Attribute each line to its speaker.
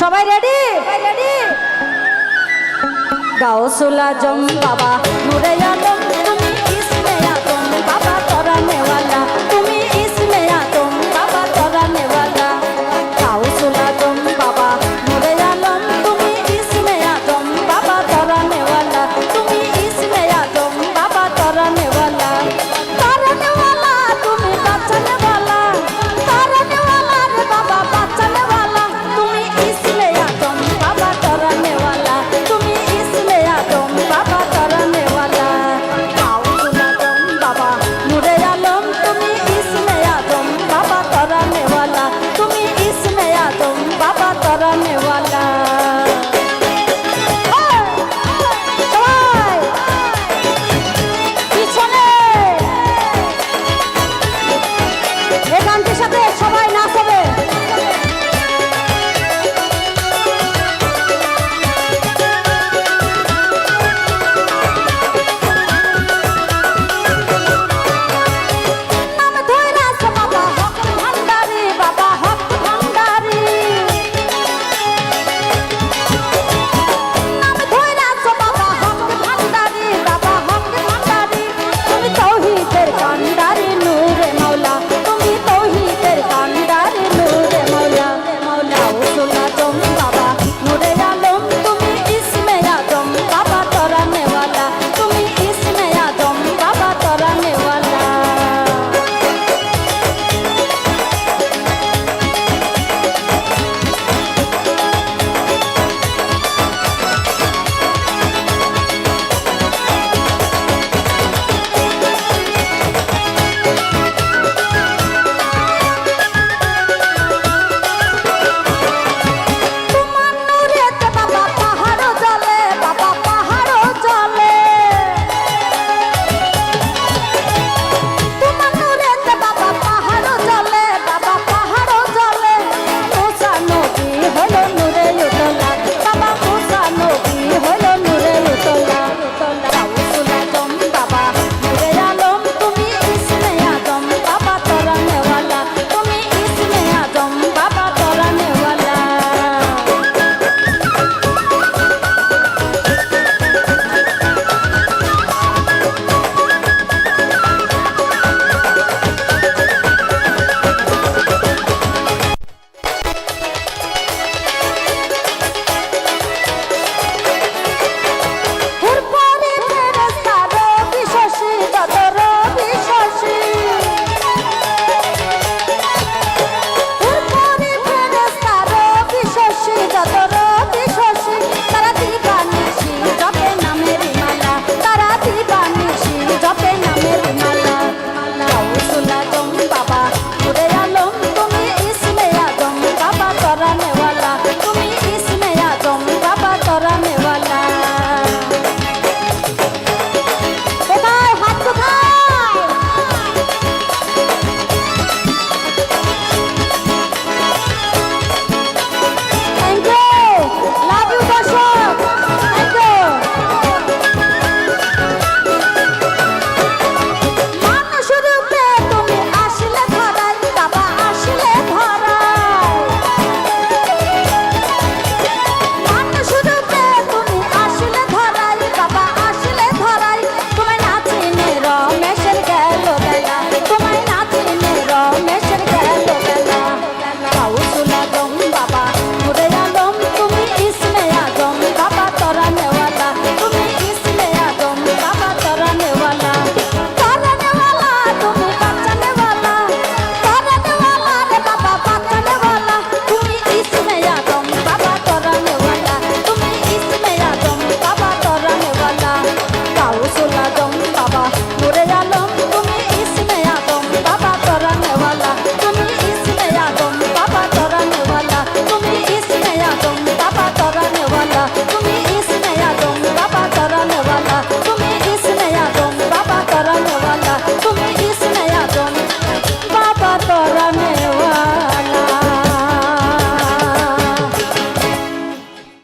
Speaker 1: সবাই ready ready সোলা জম বাবা নুরে আলম। だ止めいすめ